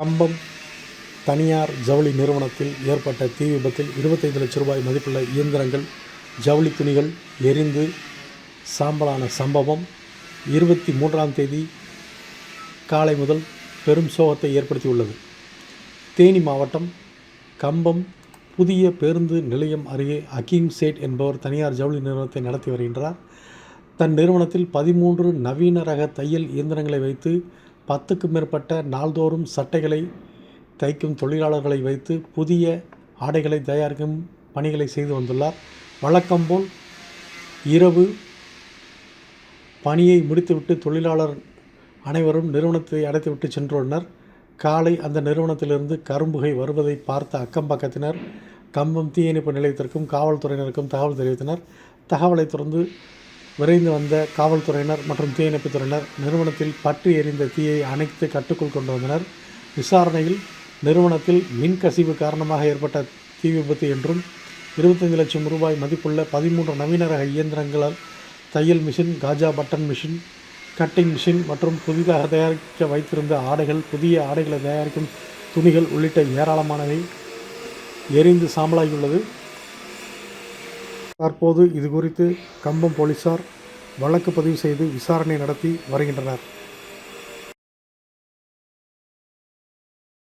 கம்பம் தனியார் ஜவுளி நிறுவனத்தில் ஏற்பட்ட தீ விபத்தில் இருபத்தைந்து லட்சம் ரூபாய் மதிப்புள்ள இயந்திரங்கள் ஜவுளி துணிகள் எரிந்து சாம்பலான சம்பவம். இருபத்தி மூன்றாம் தேதி காலை முதல் பெரும் சோகத்தை ஏற்படுத்தியுள்ளது. தேனி மாவட்டம் கம்பம் புதிய பேருந்து நிலையம் அருகே அகீம் சேட் என்பவர் தனியார் ஜவுளி நிறுவனத்தை நடத்தி வருகின்றார். தன் நிறுவனத்தில் பதிமூன்று நவீன ரக தையல் இயந்திரங்களை வைத்து பத்துக்கும் மேற்பட்ட நாள்தோறும் சட்டைகளை தைக்கும் தொழிலாளர்களை வைத்து புதிய ஆடைகளை தயாரிக்கும் பணிகளை செய்து வந்துள்ளார். வழக்கம்போல் இரவு பணியை முடித்துவிட்டு தொழிலாளர் அனைவரும் நிறுவனத்தை அடைத்துவிட்டு சென்றுள்ளனர். காலை அந்த நிறுவனத்திலிருந்து கரும்புகை வருவதை பார்த்த அக்கம் பக்கத்தினர் கம்பம் தீயணைப்பு நிலையத்திற்கும் காவல்துறையினருக்கும் தகவல் தெரிவித்தனர். தகவலை தொடர்ந்து விரைந்து வந்த காவல்துறையினர் மற்றும் தீயணைப்புத் துறையினர் நிறுவனத்தில் பற்றி எரிந்த தீயை அணைத்து கட்டுக்குள் கொண்டு வந்தனர். விசாரணையில் நிறுவனத்தில் மின் கசிவு காரணமாக ஏற்பட்ட தீ விபத்து என்றும் இருபத்தஞ்சு லட்சம் ரூபாய் மதிப்புள்ள பதிமூன்று நவீன ரக இயந்திரங்களால் தையல் மிஷின் காஜா பட்டன் மிஷின் கட்டிங் மிஷின் மற்றும் புதிதாக தயாரிக்க வைத்திருந்த ஆடைகள் புதிய ஆடைகளை தயாரிக்கும் துணிகள் உள்ளிட்ட ஏராளமானவை எரிந்து சாம்பலாகியுள்ளது. தற்போது இது குறித்து கம்பம் போலீசார் வழக்கு பதிவு செய்து விசாரணை நடத்தி வருகின்றனர்.